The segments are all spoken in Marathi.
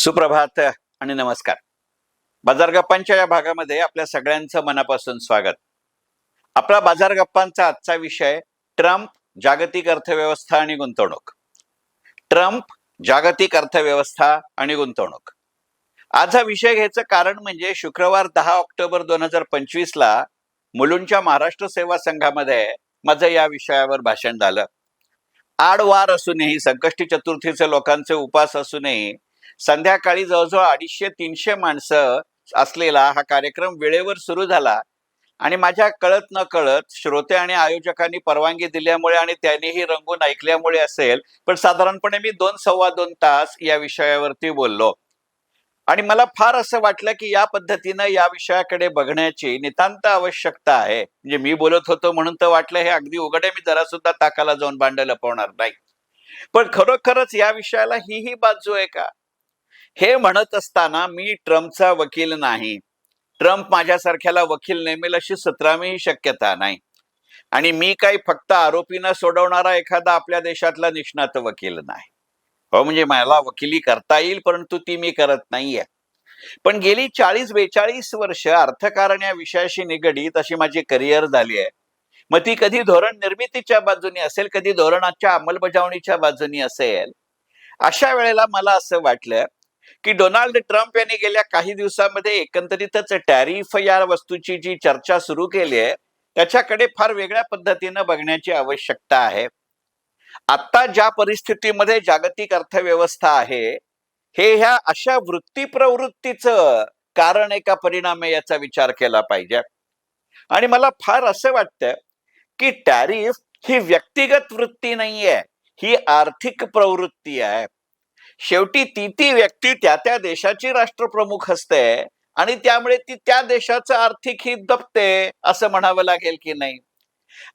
सुप्रभात आणि नमस्कार. बाजार गप्पांच्या या भागामध्ये आपल्या सगळ्यांचं मनापासून स्वागत. आपला बाजार गप्पांचा आजचा विषय ट्रम्प जागतिक अर्थव्यवस्था आणि गुंतवणूक. ट्रम्प जागतिक अर्थव्यवस्था आणि गुंतवणूक. आज हा विषय घ्यायचं कारण म्हणजे शुक्रवार दहा ऑक्टोबर दोन हजार पंचवीस ला मुलुंडच्या महाराष्ट्र सेवा संघामध्ये माझं या विषयावर भाषण झालं. आडवार असूनही संकष्टी चतुर्थीचे लोकांचे उपास असूनही संध्याकाळी जवळजवळ अडीचशे तीनशे माणसं असलेला हा कार्यक्रम वेळेवर सुरू झाला. आणि माझ्या कळत न कळत श्रोते आणि आयोजकांनी परवानगी दिल्यामुळे आणि त्यांनीही रंगून ऐकल्यामुळे असेल पण साधारणपणे मी दोन सव्वा दोन तास या विषयावरती बोललो. आणि मला फार असं वाटलं की या पद्धतीनं या विषयाकडे बघण्याची नितांत आवश्यकता आहे. म्हणजे मी बोलत होतो म्हणून तर वाटलं हे अगदी उघडे मी जरा सुद्धा ताकाला जाऊन भांड लपवणार नाही. पण खरोखरच या विषयाला ही ही बाजू आहे का? हे म्हणत असताना मी ट्रम्पचा वकील नाही. ट्रम्प माझ्यासारख्याला वकील नेमेल अशी सतरावीही शक्यता नाही. आणि मी काही फक्त आरोपींना सोडवणारा एखादा आपल्या देशातला निष्णात वकील नाही. हो म्हणजे मला वकिली करता येईल परंतु ती मी करत नाहीये. पण गेली चाळीस बेचाळीस वर्ष अर्थकारण या विषयाशी निगडीत अशी माझी करिअर झाली आहे. मग ती कधी धोरण निर्मितीच्या बाजूनी असेल कधी धोरणाच्या अंमलबजावणीच्या बाजूनी असेल अशा वेळेला मला असं वाटलं की डोनाल्ड ट्रम्प यांनी गेल्या काही दिवसामध्ये एकंदरीतच टॅरिफ या वस्तूची जी चर्चा सुरू केली आहे त्याच्याकडे फार वेगळ्या पद्धतीनं बघण्याची आवश्यकता आहे. आता ज्या परिस्थितीमध्ये जागतिक अर्थव्यवस्था आहे हे ह्या अशा वृत्ती प्रवृत्तीचं कारण आहे का परिणाम आहे याचा विचार केला पाहिजे. आणि मला फार असं वाटतं की टॅरिफ ही व्यक्तिगत वृत्ती नाहीये ही आर्थिक प्रवृत्ती आहे. शेवटी ती ती व्यक्ती त्या त्या देशाची राष्ट्रप्रमुख असते आणि त्यामुळे ती त्या देशाचं आर्थिक हित दबते असं म्हणावं लागेल की नाही.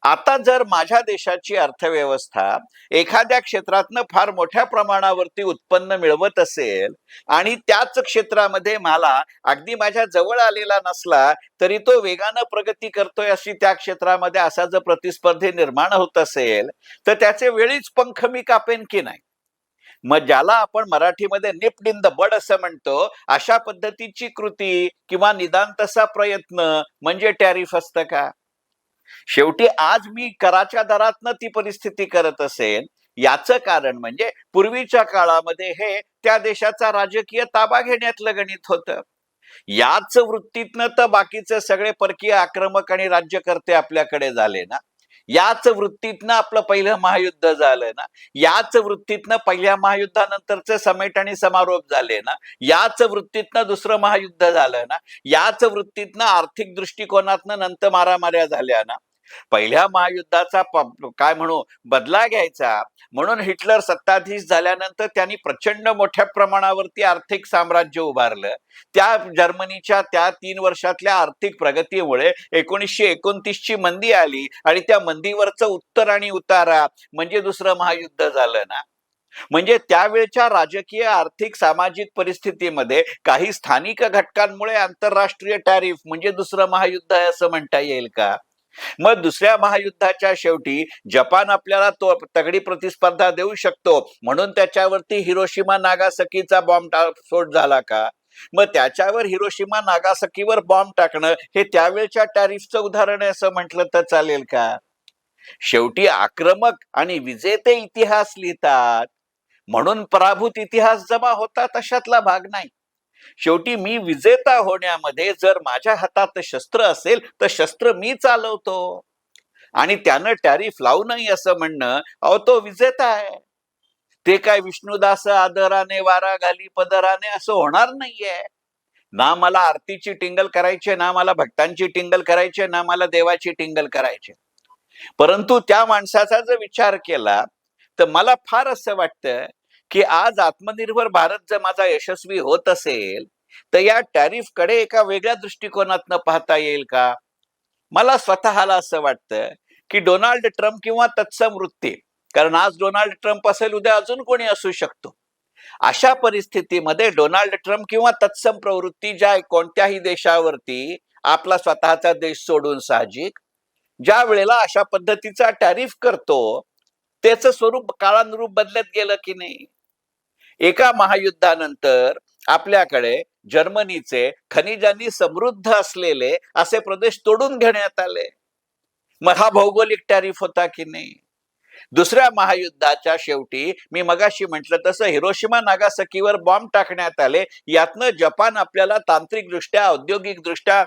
आता जर माझ्या देशाची अर्थव्यवस्था एखाद्या क्षेत्रातनं फार मोठ्या प्रमाणावरती उत्पन्न मिळवत असेल आणि त्याच क्षेत्रामध्ये मला अगदी माझ्या जवळ आलेला नसला तरी तो वेगानं प्रगती करतोय अशी त्या क्षेत्रामध्ये असा जर प्रतिस्पर्धी निर्माण होत असेल तर त्याचे वेळीच पंख मी कापेन की नाही? मग ज्याला आपण मराठीमध्ये निप्ट इन द बड असं म्हणतो अशा पद्धतीची कृती किंवा निदान तसा प्रयत्न म्हणजे टॅरिफ असतं का? शेवटी आज मी कराच्या दरातनं ती परिस्थिती करत असेल याचं कारण म्हणजे पूर्वीच्या काळामध्ये हे त्या देशाचा राजकीय ताबा घेण्यातलं गणित होतं. याच वृत्तीतनं तर बाकीचे सगळे परकीय आक्रमक आणि राज्यकर्ते आपल्याकडे झाले ना. याच वृत्तीतनं आपलं पहिलं महायुद्ध झालं ना. याच वृत्तीतनं पहिल्या महायुद्धानंतरचे समेट आणि समारोप झाले ना. याच वृत्तीतनं दुसरं महायुद्ध झालं ना. याच वृत्तीतनं आर्थिक दृष्टिकोनातनं नंतर मारामाऱ्या झाल्या ना. पहिल्या महायुद्धाचा काय म्हणू बदला घ्यायचा. म्हणून हिटलर सत्ताधीश झाल्यानंतर त्यांनी प्रचंड मोठ्या प्रमाणावरती आर्थिक साम्राज्य उभारलं. त्या जर्मनीच्या त्या तीन वर्षातल्या आर्थिक प्रगतीमुळे एकोणीसशे एकोणतीस ची मंदी आली आणि त्या मंदीवरचं उत्तर आणि उतारा म्हणजे दुसरं महायुद्ध झालं ना. म्हणजे त्यावेळच्या राजकीय आर्थिक सामाजिक परिस्थितीमध्ये काही स्थानिक घटकांमुळे आंतरराष्ट्रीय टॅरिफ म्हणजे दुसरं महायुद्ध आहे असं म्हणता येईल का? मग दुसऱ्या महायुद्धाच्या शेवटी जपान आपल्याला तो तगडी प्रतिस्पर्धा देऊ शकतो. म्हणून त्याच्यावरती हिरोशिमा नागासकीचा बॉम्ब स्फोट झाला का? मग त्याच्यावर हिरोशिमा नागासकीवर बॉम्ब टाकणं हे त्यावेळच्या टॅरिफचं उदाहरण आहे असं म्हटलं तर चालेल का? शेवटी आक्रमक आणि विजेते इतिहास लिहितात. म्हणून पराभूत इतिहास जमा होता तशातला भाग नाही. शेवटी मी विजेता होण्यामध्ये जर माझ्या हातात शस्त्र असेल तर शस्त्र मी चालवतो. आणि त्यानं टॅरिफ लावू नये असं म्हणणं अहो तो विजेता आहे. ते काय विष्णुदास आदराने वारा घाली पदराने असं होणार नाहीये. ना मला आरतीची टिंगल करायची ना मला भक्तांची टिंगल करायची ना मला देवाची टिंगल करायची. परंतु त्या माणसाचा जर विचार केला तर मला फार असं वाटतं की आज आत्मनिर्भर भारत जर माझा यशस्वी होत असेल तर या टॅरिफकडे एका वेगळ्या दृष्टिकोनातनं पाहता येईल का? मला स्वतःला असं वाटतं की डोनाल्ड ट्रम्प किंवा तत्सम वृत्ती कारण आज डोनाल्ड ट्रम्प असेल उद्या अजून कोणी असू शकतो. अशा परिस्थितीमध्ये डोनाल्ड ट्रम्प किंवा तत्सम प्रवृत्ती ज्या कोणत्याही देशावरती आपला स्वतःचा देश सोडून साहजिक ज्या वेळेला अशा पद्धतीचा टॅरिफ करतो त्याचं स्वरूप काळानुरूप बदलत गेलं की नाही? एका महायुद्धानंतर आपल्याकडे जर्मनीचे खनिजांनी समृद्ध असलेले असे प्रदेश तोडून घेण्यात आले. मग हा भौगोलिक टॅरिफ होता की नाही? दुसऱ्या महायुद्धाच्या शेवटी मी मगाशी म्हटलं तसं हिरोशिमा नागासकीवर बॉम्ब टाकण्यात आले. यातनं जपान आपल्याला तांत्रिकदृष्ट्या औद्योगिकदृष्ट्या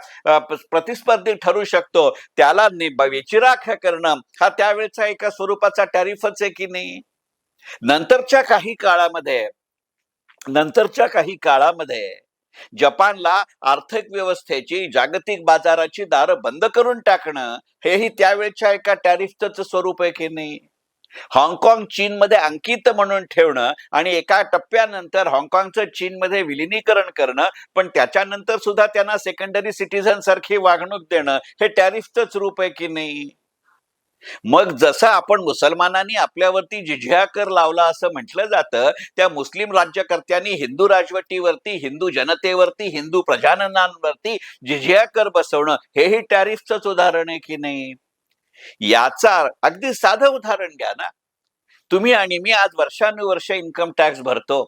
प्रतिस्पर्धी ठरू शकतो. त्याला विचिराख करणं हा त्यावेळेचा एका स्वरूपाचा टॅरिफच आहे की नाही? नंतरच्या काही काळामध्ये नंतरच्या काही काळामध्ये जपानला आर्थिक व्यवस्थेची जागतिक बाजाराची दारं बंद करून टाकणं हेही त्यावेळच्या एका टॅरिफच स्वरूप आहे की नाही? हाँगकाँग चीनमध्ये अंकित म्हणून ठेवणं आणि एका टप्प्यानंतर हाँगकाँगचं चीनमध्ये विलिनीकरण करणं पण त्याच्यानंतर सुद्धा त्यांना सेकंडरी सिटीझन सारखी वागणूक देणं हे टॅरिफचंच रूप आहे की नाही? मग जसं आपण मुसलमानांनी आपल्यावरती जिझिया कर लावला असं म्हटलं जातं त्या मुस्लिम राज्यकर्त्यांनी हिंदू राजवटीवरती हिंदू जनतेवरती हिंदू प्रजाननांवरती जिझिया कर बसवणं हेही टॅरिफचंच उदाहरण आहे की नाही? याचा अगदी साधं उदाहरण घ्या ना. तुम्ही आणि मी आज वर्षानुवर्ष इन्कम टॅक्स भरतो.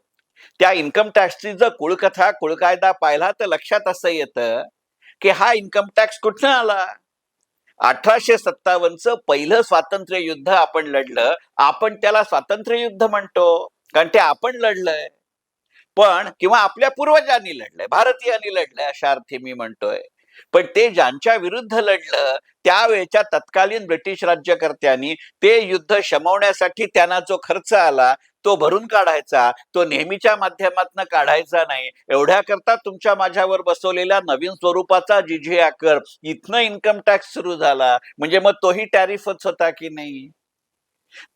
त्या इन्कम टॅक्सची जर कुळकथा कुळकायदा पाहिला तर लक्षात असं येतं की हा इन्कम टॅक्स कुठनं आला? अठराशे सत्तावन्नचं पहिलं स्वातंत्र्य युद्ध आपण लढलं आपण त्याला स्वातंत्र्य युद्ध म्हणतो कारण ते आपण लढलंय. पण किंवा आपल्या पूर्वजांनी लढलंय भारतीयांनी लढलंय अशा अर्थी मी म्हणतोय. पण ते ज्यांच्या विरुद्ध लढलं त्यावेळच्या तत्कालीन ब्रिटिश राज्यकर्त्यांनी ते युद्ध शमवण्यासाठी त्यांना जो खर्च आला तो भरून काढायचा तो नेहमीच्या माध्यमातून काढायचा नाही. एवढ्या करता तुमच्या माझ्यावर बसवलेल्या नवीन स्वरूपाचा जिझिया कर इथनं इन्कम टॅक्स सुरू झाला. म्हणजे मग तोही टॅरिफच होता की नाही?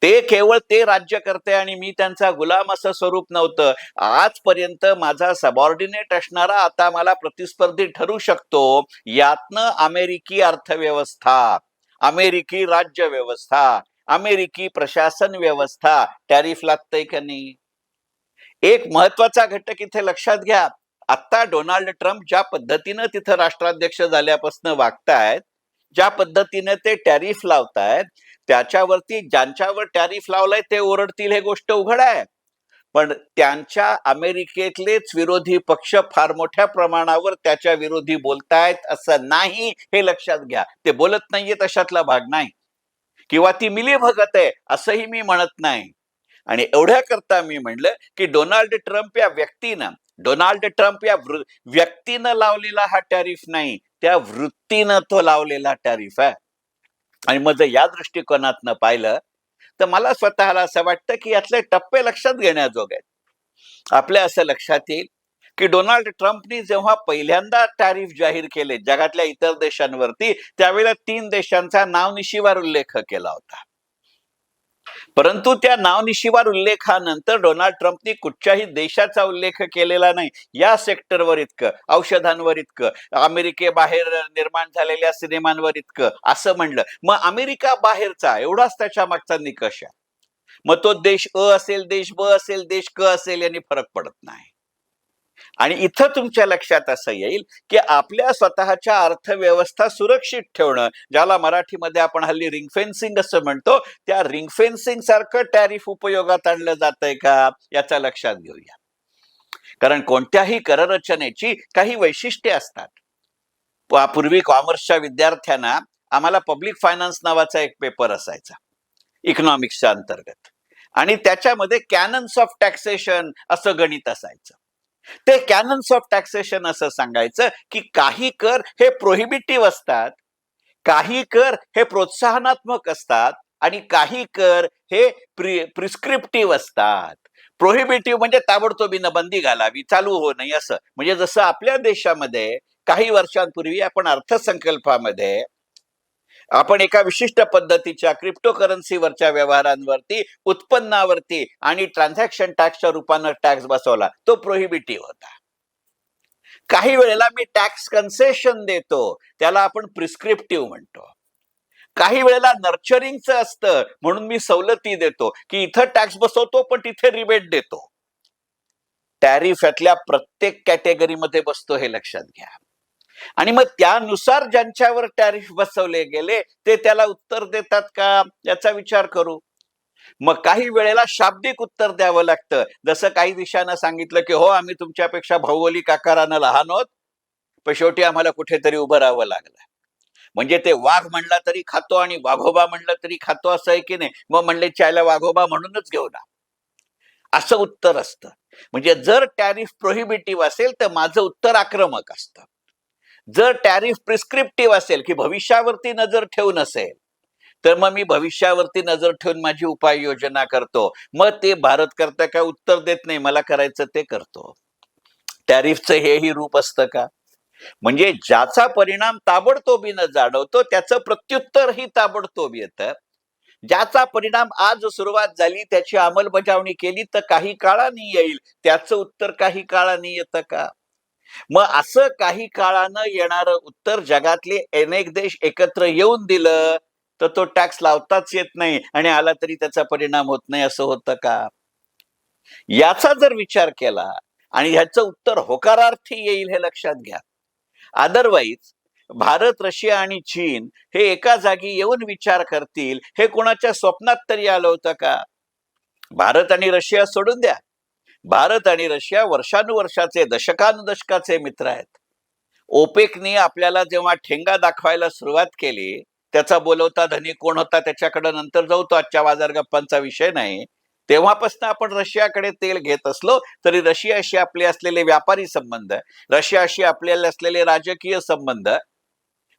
ते केवळ ते राज्य करते आणि मी त्यांचा गुलाम असं स्वरूप नव्हतं. आजपर्यंत माझा सबॉर्डिनेट असणारा आता मला प्रतिस्पर्धी ठरू शकतो यातनं अमेरिकी अर्थव्यवस्था अमेरिकी राज्य व्यवस्था अमेरिकी प्रशासन व्यवस्था. टॅरिफ लागतंय का नाही? एक महत्त्वाचा घटक इथे लक्षात घ्या. आता डोनाल्ड ट्रम्प ज्या पद्धतीनं तिथं राष्ट्राध्यक्ष झाल्यापासून वागतायत ज्या पद्धतीने ते टॅरिफ लावतायत त्याच्यावरती ज्यांच्यावर टॅरिफ लावलाय ते ओरडतील हे गोष्ट उघड आहे. पण त्यांच्या अमेरिकेतलेच विरोधी पक्ष फार मोठ्या प्रमाणावर त्याच्या विरोधी बोलतायत असं नाही हे लक्षात घ्या. ते बोलत नाहीये तशातला भाग नाही. किंवा ती मिली भगत आहे असंही मी म्हणत नाही. आणि एवढ्या करता मी म्हणलं की डोनाल्ड ट्रम्प या व्यक्तीनं डोनाल्ड ट्रम्प या व्यक्तीनं लावलेला हा टॅरिफ नाही. त्या वृत्तीनं तो लावलेला टॅरिफ आहे. आणि मग जर या दृष्टिकोनातनं पाहिलं तर मला स्वतःला असं वाटतं की यातले टप्पे लक्षात घेण्याजोग आहेत. आपल्या असं लक्षात येईल की डोनाल्ड ट्रम्पनी जेव्हा पहिल्यांदा टॅरिफ जाहीर केले जगातल्या इतर देशांवरती त्यावेळेला तीन देशांचा नावनिशिवार उल्लेख केला होता. परंतु त्या नावनिशिवार उल्लेखानंतर डोनाल्ड ट्रम्पनी कुठच्याही देशाचा उल्लेख केलेला नाही. या सेक्टरवर इतकं औषधांवर इतकं अमेरिकेबाहेर निर्माण झालेल्या सिनेमांवर इतकं असं म्हणलं. मग अमेरिका बाहेरचा एवढाच त्याच्या मागचा निकष आहे. मग तो देश अ असेल देश ब असेल देश क असेल यांनी फरक पडत नाही. आणि इथं तुमच्या लक्षात असं येईल की आपल्या स्वतःच्या अर्थव्यवस्था सुरक्षित ठेवणं ज्याला मराठीमध्ये आपण हल्ली रिंग फेन्सिंग असं म्हणतो त्या रिंग फेन्सिंग सारखं टॅरिफ उपयोगात आणलं जातंय का? याचा लक्षात घेऊया. कारण कोणत्याही कररचनेची काही वैशिष्ट्ये असतात. पूर्वी कॉमर्सच्या विद्यार्थ्यांना आम्हाला पब्लिक फायनान्स नावाचा एक पेपर असायचा इकॉनॉमिक्सच्या अंतर्गत. आणि त्याच्यामध्ये कॅनन्स ऑफ टॅक्सेशन असं गणित असायचं. ते कॅनन्स ऑफ टॅक्सेशन असं सांगायचं की काही कर हे प्रोहिबिटिव्ह असतात काही कर हे प्रोत्साहनात्मक असतात आणि काही कर हे प्रि प्रिस्क्रिप्टिव्ह असतात. प्रोहिबिटिव्ह म्हणजे ताबडतोबीनं बंदी घालावी चालू हो नाही असं. म्हणजे जसं आपल्या देशामध्ये काही वर्षांपूर्वी आपण अर्थसंकल्पामध्ये आपण एका विशिष्ट पद्धतीच्या क्रिप्टोकरन्सीवरच्या व्यवहारांवरती उत्पन्नावरती आणि ट्रान्झॅक्शन टॅक्सच्या रूपानं टॅक्स बसवला तो प्रोहिबिटिव्ह होता. काही वेळेला मी टॅक्स कन्सेशन देतो त्याला आपण प्रिस्क्रिप्टिव्ह म्हणतो. काही वेळेला नर्चरिंगचं असतं म्हणून मी सवलती देतो की इथं टॅक्स बसवतो पण तिथे रिबेट देतो. टॅरिफ यातल्या प्रत्येक कॅटेगरीमध्ये बसतो हे लक्षात घ्या. आणि मग त्यानुसार ज्यांच्यावर टॅरिफ बसवले गेले ते त्याला उत्तर देतात का? याचा विचार करू. मग काही वेळेला शाब्दिक उत्तर द्यावं लागतं. जसं काही दिशानं सांगितलं की हो आम्ही तुमच्यापेक्षा भौगोलिक आकारानं लहान आहोत. पण शेवटी आम्हाला कुठेतरी उभं राहावं लागलं. म्हणजे ते वाघ म्हणला तरी खातो आणि वाघोबा म्हणलं तरी खातो असं आहे की नाही? मग म्हणले चायला वाघोबा म्हणूनच घेऊ ना. असं उत्तर असतं. म्हणजे जर टॅरिफ प्रोहिबिटिव्ह असेल तर माझं उत्तर आक्रमक असतं. जर टॅरिफ प्रिस्क्रिप्टिव्ह असेल की भविष्यावरती नजर ठेवून असेल तर मग मी भविष्यावरती नजर ठेवून माझी उपाययोजना करतो. मग ते भारत करता काय उत्तर देत नाही मला करायचं ते करतो. टॅरिफचं हेही रूप असतं का? म्हणजे ज्याचा परिणाम ताबडतोबीनं जाणवतो त्याचं प्रत्युत्तरही ताबडतोब येतं. ज्याचा परिणाम आज सुरुवात झाली त्याची अंमलबजावणी केली तर काही काळाने येईल. त्याचं उत्तर काही काळाने येतं का? मग असं काही काळानं येणारं उत्तर जगातले अनेक देश एकत्र येऊन दिलं तर तो टॅक्स लावताच येत नाही आणि आला तरी त्याचा परिणाम होत नाही असं होतं का? याचा जर विचार केला आणि ह्याचं उत्तर होकारार्थी येईल हे लक्षात घ्या. अदरवाईज भारत रशिया आणि चीन हे एका जागी येऊन विचार करतील हे कोणाच्या स्वप्नात तरी आलं होतं का? भारत आणि रशिया सोडून द्या. भारत आणि रशिया वर्षानुवर्षाचे दशकानुदशकाचे मित्र आहेत. ओपेकने आपल्याला जेव्हा ठेंगा दाखवायला सुरुवात केली त्याचा बोलवता धनी कोण होता त्याच्याकडे नंतर जाऊ तो आजच्या बाजार गप्पांचा विषय नाही. तेव्हापासून आपण रशियाकडे तेल घेत असलो तरी रशियाशी आपले असलेले व्यापारी संबंध रशियाशी आपल्याला असलेले राजकीय संबंध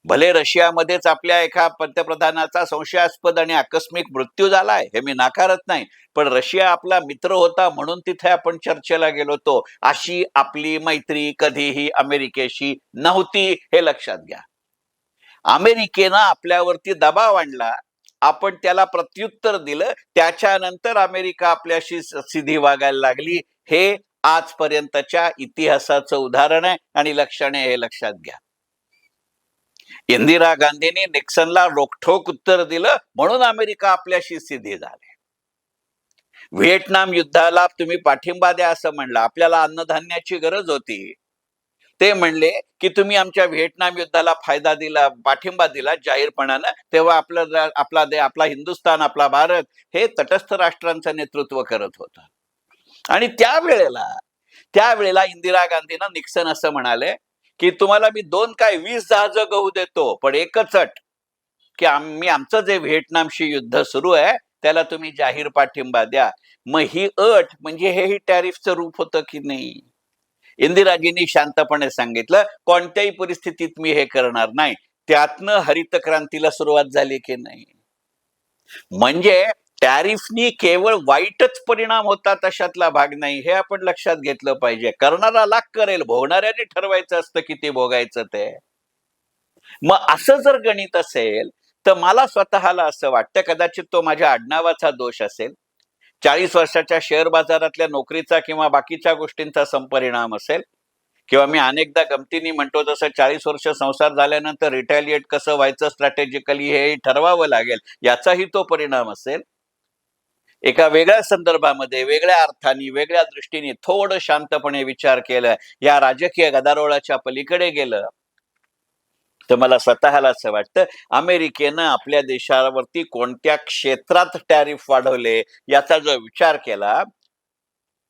भले रशियामध्येच आपल्या एका पंतप्रधानाचा संशयास्पद आणि आकस्मिक मृत्यू झालाय हे मी नाकारत नाही. पण रशिया आपला मित्र होता म्हणून तिथे आपण चर्चेला गेलो होतो अशी आपली मैत्री कधीही अमेरिकेशी नव्हती हे लक्षात घ्या. अमेरिकेनं आपल्यावरती दबाव आणला. आपण त्याला प्रत्युत्तर दिलं. त्याच्यानंतर अमेरिका आपल्याशी सिधी वागायला लागली. हे आजपर्यंतच्या इतिहासाचं उदाहरण आहे आणि लक्षणे हे लक्षात घ्या. इंदिरा गांधींनी निक्सनला रोखठोक उत्तर दिलं म्हणून अमेरिका आपल्याशी सिद्धी झाले. व्हिएटनाम युद्धाला तुम्ही पाठिंबा द्या असं म्हणलं. आपल्याला अन्नधान्याची गरज होती. ते म्हणले की तुम्ही आमच्या व्हिएटनाम युद्धाला फायदा दिला पाठिंबा दिला जाहीरपणानं. तेव्हा आपलं आपला दे आपला हिंदुस्थान आपला भारत हे तटस्थ राष्ट्रांचं नेतृत्व करत होतं. आणि त्यावेळेला त्यावेळेला इंदिरा गांधींना निक्सन असं म्हणाले की तुम्हाला मी दोन काय वीस जहाज गहू देतो पण एकच अट की आम्ही आमचं जे व्हिएटनामशी युद्ध सुरू आहे त्याला तुम्ही जाहीर पाठिंबा द्या. मग ही अट म्हणजे हेही टॅरिफचं रूप होतं की नाही? इंदिराजींनी शांतपणे सांगितलं कोणत्याही परिस्थितीत मी हे करणार नाही. त्यातनं हरित क्रांतीला सुरुवात झाली की नाही? म्हणजे टॅरिफनी केवळ वाईटच परिणाम होतात अशातला भाग नाही हे आपण लक्षात घेतलं पाहिजे. करणारा लाख करेल भोगणाऱ्याने ठरवायचं असतं किती भोगायचं ते. मग असं जर गणित असेल तर मला स्वतःला असं वाटतं कदाचित तो माझ्या आडनावाचा दोष असेल. चाळीस वर्षाच्या शेअर बाजारातल्या नोकरीचा किंवा बाकीच्या गोष्टींचा संपरिणाम असेल किंवा मी अनेकदा गमतीने म्हणतो जसं चाळीस वर्ष संसार झाल्यानंतर रिटॅलिएट कसं व्हायचं स्ट्रॅटेजिकली हे ठरवावं लागेल याचाही तो परिणाम असेल. एका वेगळ्या संदर्भामध्ये वेगळ्या अर्थाने वेगळ्या दृष्टीने थोडं शांतपणे विचार केलं या राजकीय गदारोळाच्या पलीकडे गेलं. तर मला स्वतःला असं वाटतं अमेरिकेनं आपल्या देशावरती कोणत्या क्षेत्रात टॅरिफ वाढवले याचा जो विचार केला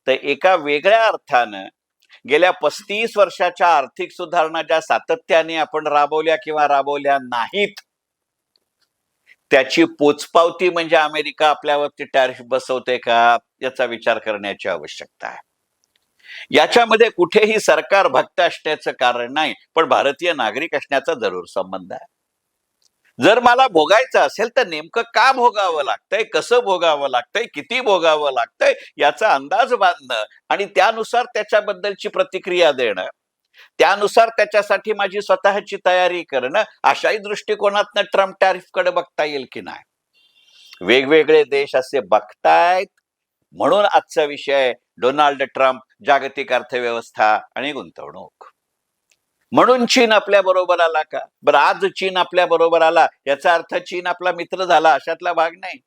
तर एका वेगळ्या अर्थानं गेल्या पस्तीस वर्षाच्या आर्थिक सुधारणा ज्या सातत्याने आपण राबवल्या किंवा राबवल्या नाहीत त्याची पोचपावती म्हणजे अमेरिका आपल्यावरती टॅरिफ बसवते का याचा विचार करण्याची आवश्यकता आहे. याच्यामध्ये कुठेही सरकार भक्त असण्याचं कारण नाही पण भारतीय नागरिक असण्याचा जरूर संबंध आहे. जर मला भोगायचं असेल तर नेमकं का भोगावं लागतंय कसं भोगावं लागतंय किती भोगावं लागतंय याचा अंदाज बांधणं आणि त्यानुसार त्याच्याबद्दलची प्रतिक्रिया देणं त्यानुसार त्याच्यासाठी माझी स्वतःची तयारी करणं अशाही दृष्टिकोनातनं ट्रम्प टॅरिफकडे बघता येईल की नाही? वेगवेगळे देश असे बघतायत. म्हणून आजचा विषय डोनाल्ड ट्रम्प जागतिक अर्थव्यवस्था आणि गुंतवणूक. म्हणून चीन आपल्या बरोबर आला का? बरं आज चीन आपल्या बरोबर आला याचा अर्थ चीन आपला मित्र झाला अशातला भाग नाही.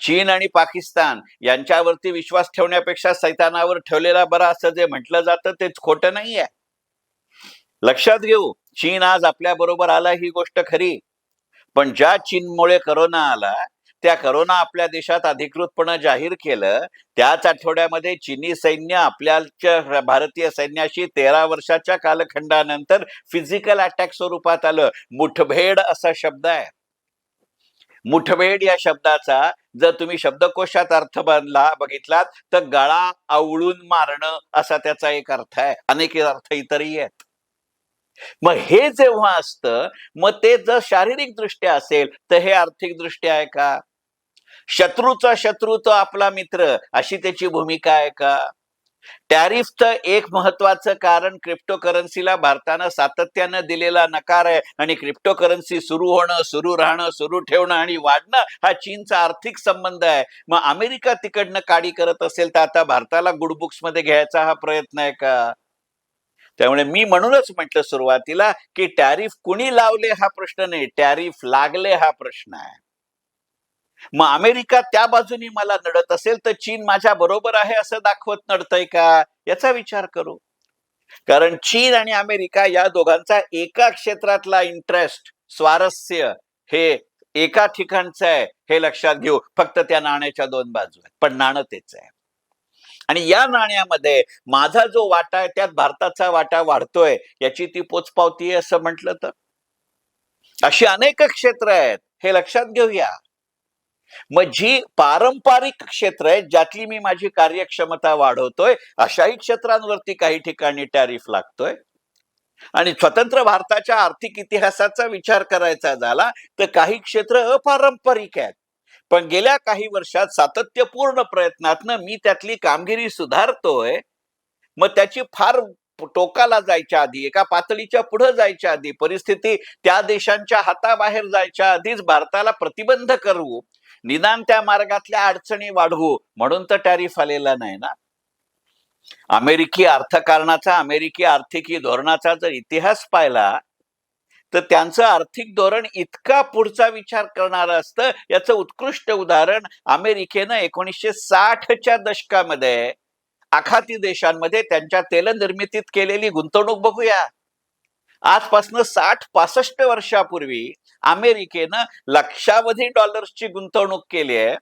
चीन आणि पाकिस्तान यांच्यावरती विश्वास ठेवण्यापेक्षा सैतानावर ठेवलेला बरा असं जे म्हटलं जातं तेच खोटं नाही आहे लक्षात घेऊ चीन आज आपल्या बरोबर आला ही गोष्ट खरी. पण ज्या चीनमुळे करोना आला त्या करोना आपल्या देशात अधिकृतपणे जाहीर केलं त्याच आठवड्यामध्ये चीनी सैन्य आपल्याच्या भारतीय सैन्याशी तेरा वर्षाच्या कालखंडानंतर फिजिकल अटॅक स्वरूपात आलं. मुठभेड असा शब्द आहे. मुठभेड या शब्दाचा जर तुम्ही शब्दकोशात अर्थ बनला बघितलात तर गळा आवळून मारणं असा त्याचा एक अर्थ आहे. अनेक अर्थ इतरही आहेत. मग हे जेव्हा असतं मग ते जर शारीरिक दृष्ट्या असेल तर हे आर्थिक दृष्ट्या आहे का? शत्रूचा शत्रू तो आपला मित्र अशी त्याची भूमिका आहे का? टॅरिफचं एक महत्वाचं कारण क्रिप्टोकरन्सीला भारतानं सातत्यानं दिलेला नकार आहे. आणि क्रिप्टोकरन्सी सुरू होणं सुरू राहणं सुरू ठेवणं आणि वाढणं हा चीनचा आर्थिक संबंध आहे. मग अमेरिका तिकडनं काडी करत असेल तर आता भारताला गुडबुक्समध्ये घ्यायचा हा प्रयत्न आहे का? त्यामुळे मी म्हणूनच म्हटलं सुरुवातीला की टॅरिफ कुणी लावले हा प्रश्न नाही. टॅरिफ लागले हा प्रश्न आहे. मग अमेरिका त्या बाजूनी मला नडत असेल तर चीन माझ्या बरोबर आहे असं दाखवत नडतंय का? याचा विचार करू. कारण चीन आणि अमेरिका या दोघांचा एका क्षेत्रातला इंटरेस्ट स्वारस्य हे एका ठिकाणचं आहे हे लक्षात घेऊ. फक्त त्या नाण्याच्या दोन बाजू आहेत पण नाणं तेच आहे. आणि या नाण्यामध्ये माझा जो वाटा आहे त्यात भारताचा वाटा वाढतोय याची ती पोचपावती आहे असं म्हटलं तर. अशी अनेक क्षेत्र आहेत हे लक्षात घेऊया. मग जी पारंपरिक क्षेत्र आहेत ज्यातली मी माझी कार्यक्षमता वाढवतोय अशाही क्षेत्रांवरती काही ठिकाणी टॅरिफ लागतोय. आणि स्वतंत्र भारताच्या आर्थिक इतिहासाचा विचार करायचा झाला तर काही क्षेत्र अपारंपरिक आहेत. पण गेल्या काही वर्षात सातत्यपूर्ण प्रयत्नातनं मी त्यातली कामगिरी सुधारतोय. मग त्याची फार टोकाला जायच्या आधी एका पातळीच्या पुढे जायच्या आधी परिस्थिती त्या देशांच्या हाताबाहेर जायच्या आधीच भारताला प्रतिबंध करू निदान त्या मार्गातल्या अडचणी वाढवू म्हणून तर टॅरिफ आलेला नाही ना. अमेरिकी अर्थकारणाचा अमेरिकी आर्थिकी धोरणाचा जर इतिहास पाहिला तर त्यांचं आर्थिक धोरण इतका पुढचा विचार करणार असतं. याचं उत्कृष्ट उदाहरण अमेरिकेनं एकोणीसशे साठच्या दशकामध्ये आखाती देशांमध्ये त्यांच्या तेल निर्मितीत केलेली गुंतवणूक बघूया. आजपासनं साठ पासष्ट वर्षापूर्वी अमेरिकेनं लक्षावधी डॉलर्सची गुंतवणूक केली आहे.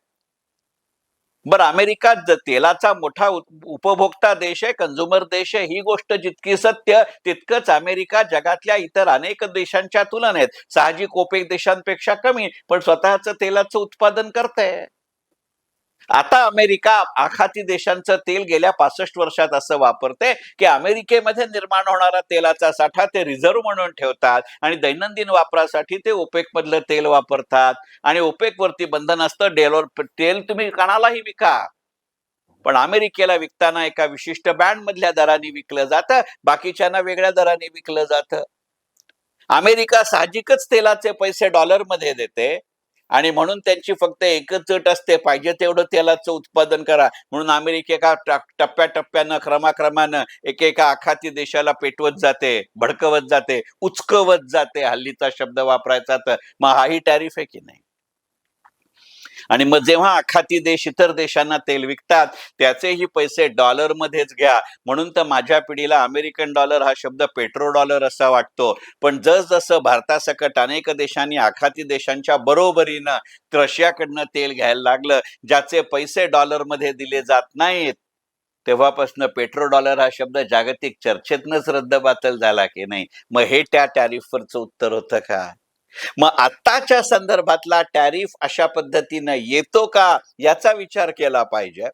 बरं अमेरिका तेलाचा मोठा उपभोक्ता देश आहे कंझ्युमर देश आहे ही गोष्ट जितकी सत्य तितकंच अमेरिका जगातल्या इतर अनेक देशांच्या तुलनेत साहजिक ओपेक देशांपेक्षा कमी पण स्वतःचं तेलाचं उत्पादन करते आता अमेरिका आखाती देशांचं तेल गेल्या पासष्ट वर्षात असं वापरते की अमेरिकेमध्ये निर्माण होणारा तेलाचा साठा ते रिझर्व्ह म्हणून ठेवतात आणि दैनंदिन वापरासाठी ते ओपेक मधलं तेल वापरतात. आणि ओपेक वरती बंधन असतं डेलवर तेल तुम्ही कणालाही विका. पण अमेरिकेला विकताना एका विशिष्ट बँड मधल्या दराने विकलं जातं बाकीच्यांना वेगळ्या दराने विकलं जातं. अमेरिका साहजिकच तेलाचे पैसे डॉलरमध्ये देते. आणि म्हणून त्यांची फक्त एकच अट असते पाहिजे तेवढं तेलाचं उत्पादन करा. म्हणून अमेरिका टप्प्याटप्प्यानं क्रमाक्रमानं एकेका आखाती देशाला पेटवत जाते भडकवत जाते उचकवत जाते हल्लीचा शब्द वापरायचा तर. मग हाही टॅरिफ आहे की नाही? आणि मग जेव्हा आखाती देश इतर देशांना तेल विकतात त्याचेही पैसे डॉलरमध्येच घ्या. म्हणून तर माझ्या पिढीला अमेरिकन डॉलर हा शब्द पेट्रो डॉलर असा वाटतो. पण जसजसं भारतासकट अनेक देशांनी आखाती देशांच्या बरोबरीनं रशियाकडनं तेल घ्यायला लागलं ज्याचे पैसे डॉलरमध्ये दिले जात नाहीत तेव्हापासून पेट्रो डॉलर हा शब्द जागतिक चर्चेतनच रद्दबातल झाला की नाही? मग हे त्या टॅरिफवरचं उत्तर होतं का? मग आत्ताच्या संदर्भातला टॅरिफ अशा पद्धतीनं येतो का याचा विचार केला पाहिजे.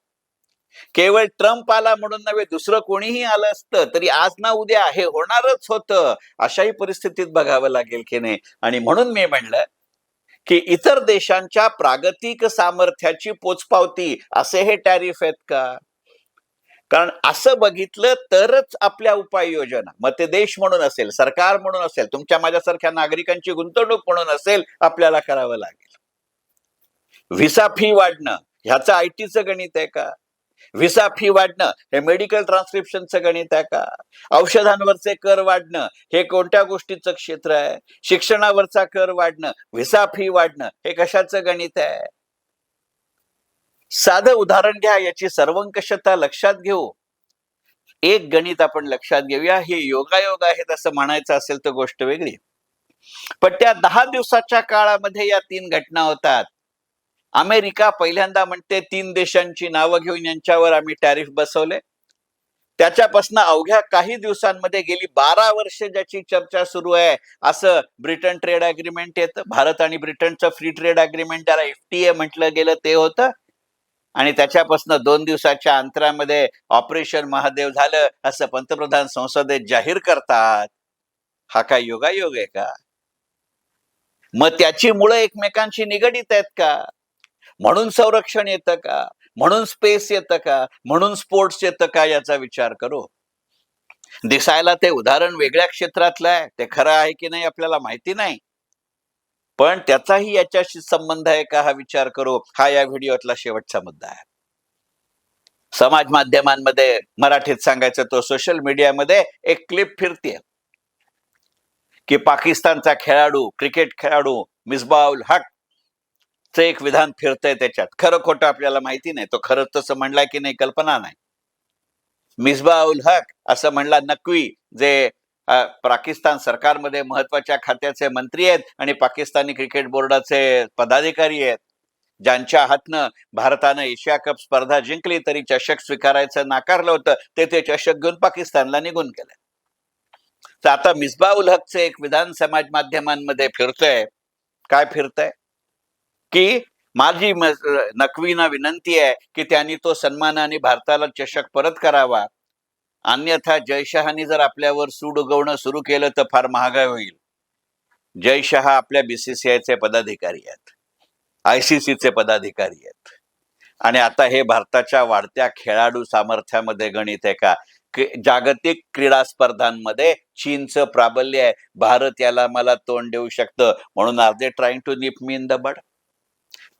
केवळ ट्रम्प आला म्हणून नव्हे दुसरं कोणीही आलं असतं तरी आज ना उद्या हे होणारच होतं अशाही परिस्थितीत बघावं लागेल की नाही. आणि म्हणून मी म्हणलं की इतर देशांच्या प्रागतिक सामर्थ्याची पोचपावती असे हे टॅरिफ आहेत का? कारण असं बघितलं तरच आपल्या उपाययोजना. मग ते देश म्हणून असेल सरकार म्हणून असेल तुमच्या माझ्यासारख्या नागरिकांची गुंतवणूक म्हणून असेल आपल्याला करावं लागेल. व्हिसा फी वाढणं ह्याचं आय टीचं गणित आहे का? व्हिसा फी वाढणं हे मेडिकल ट्रान्सक्रिप्शनचं गणित आहे का? औषधांवरचे कर वाढणं हे कोणत्या गोष्टीचं क्षेत्र आहे? शिक्षणावरचा कर वाढणं व्हिसा फी वाढणं हे कशाचं गणित आहे? साधं उदाहरण घ्या याची सर्वंकषता लक्षात घेऊ. एक गणित आपण लक्षात घेऊया हे योगायोग आहेत असं म्हणायचं असेल तर गोष्ट वेगळी. पण त्या दहा दिवसाच्या काळामध्ये या तीन घटना होतात. अमेरिका पहिल्यांदा म्हणते तीन देशांची नावं घेऊन यांच्यावर आम्ही टॅरिफ बसवले. त्याच्यापासून अवघ्या काही दिवसांमध्ये गेली बारा वर्ष ज्याची चर्चा सुरू आहे असं ब्रिटन ट्रेड अग्रीमेंट येतं. भारत आणि ब्रिटनचं फ्री ट्रेड अग्रीमेंट ज्याला एफटीए म्हटलं गेलं ते होतं. आणि त्याच्यापासून दोन दिवसाच्या अंतरामध्ये ऑपरेशन महादेव झालं असं पंतप्रधान संसदेत जाहीर करतात. हा काय योगायोग आहे का? मग त्याची मुळं एकमेकांशी निगडीत आहेत का? म्हणून संरक्षण येतं का? म्हणून स्पेस येतं का? म्हणून स्पोर्ट्स येतं का? याचा विचार करू. दिसायला ते उदाहरण वेगळ्या क्षेत्रातलं आहे. ते खरं आहे की नाही आपल्याला माहिती नाही. पण त्याचाही याच्याशी संबंध आहे का हा विचार करू? हा या व्हिडिओतला शेवटचा मुद्दा आहे. समाज माध्यमांमध्ये मराठीत सांगायचं तो सोशल मीडियामध्ये एक क्लिप फिरते की पाकिस्तानचा खेळाडू क्रिकेट खेळाडू मिसबाउल हक च एक विधान फिरतंय त्याच्यात. खरं खोटं आपल्याला माहिती नाही. तो खरंच तसं म्हणलाय की नाही कल्पना नाही. मिसबाउल हक असं म्हणला नक्वी जे पाकिस्तान सरकारमध्ये महत्त्वाच्या खात्याचे मंत्री आहेत आणि पाकिस्तानी क्रिकेट बोर्डाचे पदाधिकारी आहेत. ज्यांच्या हातनं भारतानं एशिया कप स्पर्धा जिंकली तरी चषक स्वीकारायचं नाकारलं होतं ते ते चषक घेऊन पाकिस्तानला निघून गेले. तर आता मिसबा उल हकचे एक विधान समाज माध्यमांमध्ये फिरतंय. काय फिरतंय? की माझी नकवीना विनंती आहे की त्यांनी तो सन्मानाने भारताला चषक परत करावा. अन्यथा जयशहानी जर आपल्यावर सूड उगवणं सुरू केलं तर फार महागाई होईल. जयशहा आपल्या बीसीसीआयचे पदाधिकारी आहेत. आयसीसीचे पदाधिकारी आहेत. आणि आता हे भारताच्या वाढत्या खेळाडू सामर्थ्यामध्ये गणित आहे का? जागतिक क्रीडा स्पर्धांमध्ये चीनचं प्राबल्य आहे. भारत याला मला तोंड देऊ शकतं. म्हणून are they trying to nip me in the bud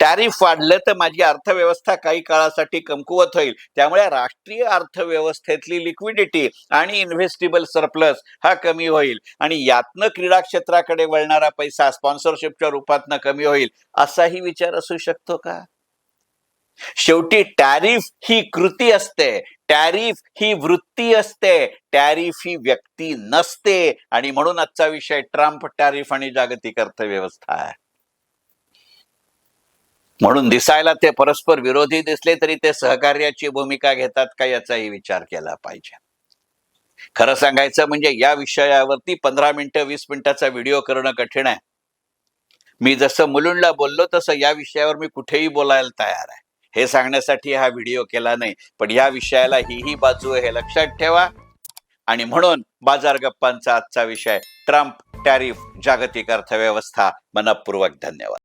tariff वाढलं तर माझी अर्थव्यवस्था काही काळासाठी कमकुवत होईल. त्यामुळे राष्ट्रीय अर्थव्यवस्थेतली लिक्विडिटी आणि इन्व्हेस्टेबल सरप्लस हा कमी होईल. आणि यातनं क्रीडा क्षेत्राकडे वळणारा पैसा स्पॉन्सरशिपच्या रूपातनं कमी होईल असाही विचार असू शकतो का? शेवटी टॅरिफ ही कृती असते. टॅरिफ ही वृत्ती असते. टॅरिफ ही व्यक्ती नसते. आणि म्हणून आजचा विषय ट्रम्प टॅरिफ आणि जागतिक अर्थव्यवस्था आहे. म्हणून दिसायला ते परस्पर विरोधी दिसले तरी ते सहकार्याची भूमिका घेतात का याचाही विचार केला पाहिजे. खरं सांगायचं म्हणजे या विषयावरती पंधरा मिनिटं वीस मिनिटाचा व्हिडिओ करणं कठीण आहे. मी जसं मुलुंडला बोललो तसं या विषयावर मी कुठेही बोलायला तयार आहे. हे सांगण्यासाठी हा व्हिडिओ केला नाही पण या विषयाला ही ही बाजू आहे हे लक्षात ठेवा. आणि म्हणून बाजार गप्पांचा आजचा विषय ट्रम्प टॅरिफ जागतिक अर्थव्यवस्था मनपूर्वक धन्यवाद.